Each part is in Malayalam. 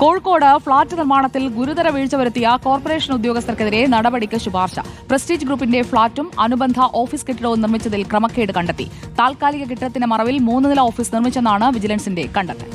കോഴിക്കോട് ഫ്ളാറ്റ് നിർമ്മാണത്തിൽ ഗുരുതര വീഴ്ച വരുത്തിയ കോർപ്പറേഷൻ ഉദ്യോഗസ്ഥർക്കെതിരെ നടപടിക്ക് ശുപാർശ. പ്രസ്റ്റീജ് ഗ്രൂപ്പിന്റെ ഫ്ളാറ്റും അനുബന്ധ ഓഫീസ് കെട്ടിടവും നിർമ്മിച്ചതിൽ ക്രമക്കേട് കണ്ടെത്തി. താൽക്കാലിക കെട്ടിടത്തിന്റെ മറവിൽ മൂന്ന് നില ഓഫീസ് നിർമ്മിച്ചെന്നാണ് വിജിലൻസിന്റെ കണ്ടെത്തൽ.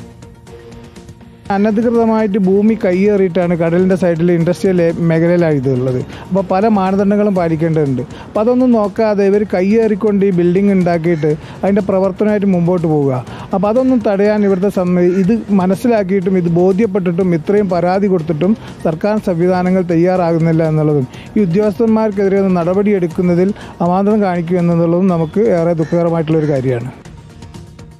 അനധികൃതമായിട്ട് ഭൂമി കൈയേറിയിട്ടാണ് കടലിന്റെ സൈഡിൽ ഇൻഡസ്ട്രിയൽ മേഖലയിലാണ് ഇതുള്ളത് അപ്പോൾ പല മാനദണ്ഡങ്ങളും പാലിക്കേണ്ടതുണ്ട്. അപ്പോൾ അതൊന്നും നോക്കാതെ ഇവർ കൈയേറിക്കൊണ്ട് ഈ ബിൽഡിംഗ് ഉണ്ടാക്കിയിട്ട് അതിന്റെ പ്രവർത്തനമായിട്ട് മുമ്പോട്ട് പോവുക. അപ്പോൾ അതൊന്നും തടയാൻ ഇവിടുത്തെ സമ്മതി ഇത് മനസ്സിലാക്കിയിട്ടും ഇത് ബോധ്യപ്പെട്ടിട്ടും ഇത്രയും പരാതി കൊടുത്തിട്ടും സർക്കാർ സംവിധാനങ്ങൾ തയ്യാറാകുന്നില്ല എന്നുള്ളതും ഈ ഉദ്യോഗസ്ഥന്മാർക്കെതിരെ നടപടിയെടുക്കുന്നതിൽ അമാന്തരം കാണിക്കുക എന്നുള്ളതും നമുക്ക് ഏറെ ദുഃഖകരമായിട്ടുള്ളൊരു കാര്യമാണ്.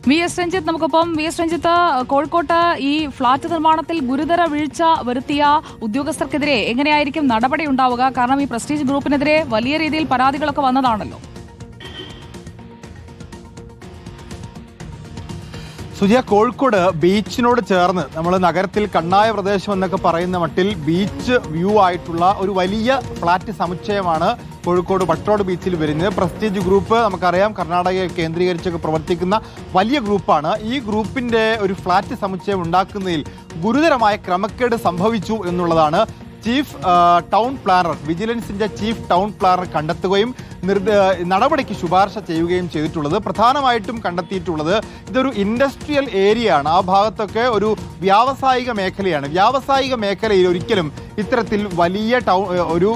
വി എസ് രഞ്ജിത്ത് നമുക്കൊപ്പം. വി എസ് രഞ്ജിത്ത് കോഴിക്കോട്ട് ഈ ഫ്ളാറ്റ് നിർമ്മാണത്തിൽ ഗുരുതര വീഴ്ച വരുത്തിയ ഉദ്യോഗസ്ഥർക്കെതിരെ എങ്ങനെയായിരിക്കും നടപടി ഉണ്ടാവുക? കാരണം ഈ പ്രസ്റ്റീജ് ഗ്രൂപ്പിനെതിരെ വലിയ രീതിയിൽ പരാതികളൊക്കെ വന്നതാണല്ലോ. സുജിയ കോഴിക്കോട് ബീച്ചിനോട് ചേർന്ന് നമ്മൾ നഗരത്തിൽ കണ്ണായ പ്രദേശം എന്നൊക്കെ പറയുന്ന മട്ടിൽ ബീച്ച് വ്യൂ ആയിട്ടുള്ള ഒരു വലിയ ഫ്ലാറ്റ് സമുച്ചയമാണ് കോഴിക്കോട് പട്ടോട് ബീച്ചിൽ വരുന്നത്. പ്രസ്റ്റീജ് ഗ്രൂപ്പ് നമുക്കറിയാം കർണാടകയെ കേന്ദ്രീകരിച്ചൊക്കെ പ്രവർത്തിക്കുന്ന വലിയ ഗ്രൂപ്പാണ്. ഈ ഗ്രൂപ്പിന്റെ ഒരു ഫ്ലാറ്റ് സമുച്ചയം ഉണ്ടാക്കുന്നതിൽ ഗുരുതരമായ ക്രമക്കേട് സംഭവിച്ചു എന്നുള്ളതാണ് ചീഫ് ടൗൺ പ്ലാനർ വിജിലൻസിന്റെ ചീഫ് ടൗൺ പ്ലാനർ കണ്ടെത്തുകയും നടപടിക്ക് ശുപാർശ ചെയ്യുകയും ചെയ്തിട്ടുള്ളത് പ്രധാനമായിട്ടും കണ്ടെത്തിയിട്ടുള്ളത് ഇതൊരു ഇൻഡസ്ട്രിയൽ ഏരിയ ആണ്. ആ ഭാഗത്തൊക്കെ ഒരു വ്യാവസായിക മേഖലയാണ്. വ്യാവസായിക മേഖലയിൽ ഒരിക്കലും ഇത്തരത്തിൽ വലിയ ടൗൺ ഒരു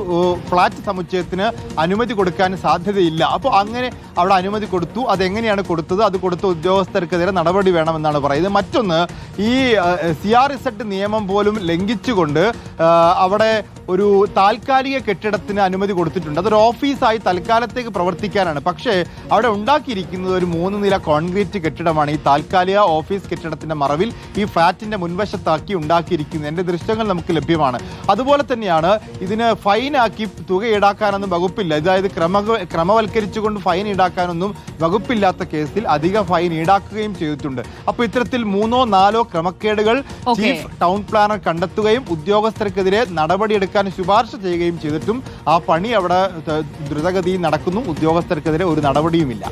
ഫ്ലാറ്റ് സമുച്ചയത്തിന് അനുമതി കൊടുക്കാൻ സാധ്യതയില്ല. അപ്പോൾ അങ്ങനെ അവിടെ അനുമതി കൊടുത്തു. അതെങ്ങനെയാണ് കൊടുത്തത്? അത് കൊടുത്ത ഉദ്യോഗസ്ഥർക്കെതിരെ നടപടി വേണമെന്നാണ് പറയുന്നത്. മറ്റൊന്ന് ഈ സി ആർ നിയമം പോലും ലംഘിച്ചുകൊണ്ട് ആ, അവിടെ ഒരു താൽക്കാലിക കെട്ടിടത്തിന് അനുമതി കൊടുത്തിട്ടുണ്ട്. അതൊരു ഓഫീസായി തൽക്കാലത്തേക്ക് പ്രവർത്തിക്കാനാണ്. പക്ഷേ അവിടെ ഉണ്ടാക്കിയിരിക്കുന്നത് ഒരു മൂന്ന് നില കോൺക്രീറ്റ് കെട്ടിടമാണ്. ഈ താൽക്കാലിക ഓഫീസ് കെട്ടിടത്തിന്റെ മറവിൽ ഈ ഫ്ലാറ്റിന്റെ മുൻവശത്താക്കി ഉണ്ടാക്കിയിരിക്കുന്നത്. എന്റെ ദൃശ്യങ്ങൾ നമുക്ക് ലഭ്യമാണ്. അതുപോലെ തന്നെയാണ് ഇതിന് ഫൈനാക്കി തുക ഈടാക്കാനൊന്നും വകുപ്പില്ല. അതായത് ക്രമ ക്രമവൽക്കരിച്ചുകൊണ്ട് ഫൈൻ ഈടാക്കാനൊന്നും വകുപ്പില്ലാത്ത കേസിൽ അധിക ഫൈൻ ഈടാക്കുകയും ചെയ്തിട്ടുണ്ട്. അപ്പോൾ ഇത്തരത്തിൽ മൂന്നോ നാലോ ക്രമക്കേടുകൾ. ചീഫ് ടൗൺ പ്ലാനർ കണ്ടെത്തുകയും ഉദ്യോഗസ്ഥർക്കെതിരെ നടപടിയെടുക്കാൻ ശുപാർശ ചെയ്യുകയും ചെയ്തിട്ടും ആ പണി അവിടെ ദ്രുതഗതിയിൽ നടക്കുന്നു. ഉദ്യോഗസ്ഥർക്കെതിരെ ഒരു നടപടിയുമില്ല.